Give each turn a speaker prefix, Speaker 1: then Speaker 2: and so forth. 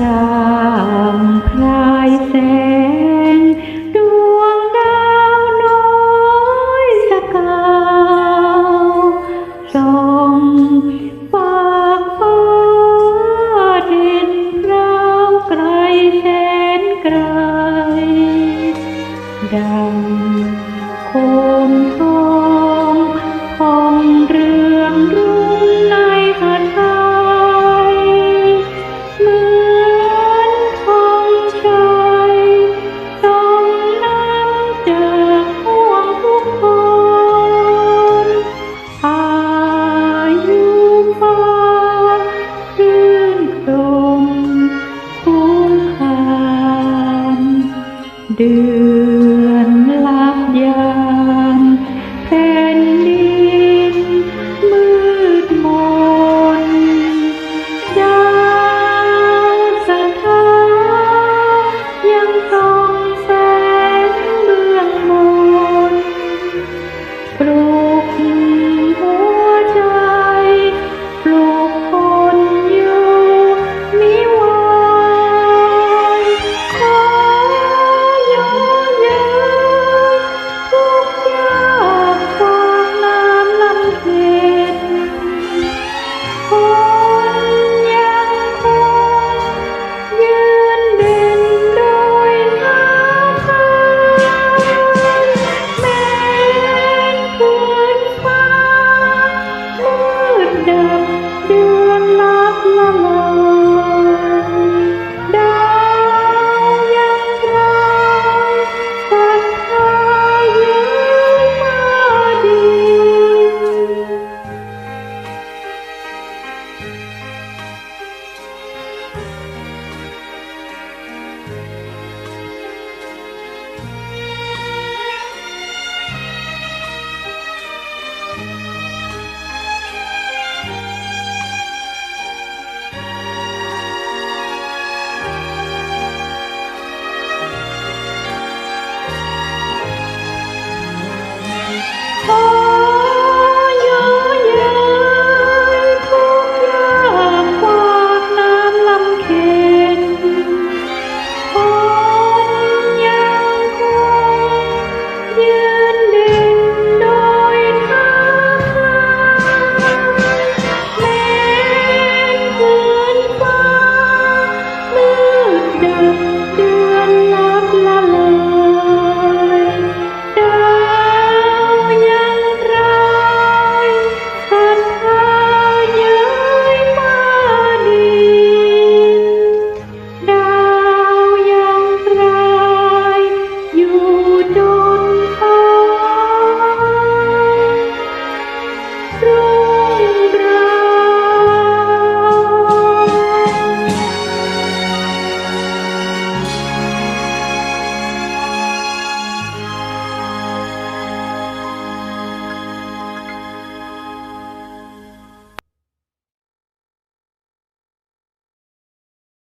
Speaker 1: รามพลายแสง เดือนลับยามแผ่นดินมืดมนดาวสะท้อยังส่องแสงเบื้องบนปลุ thank you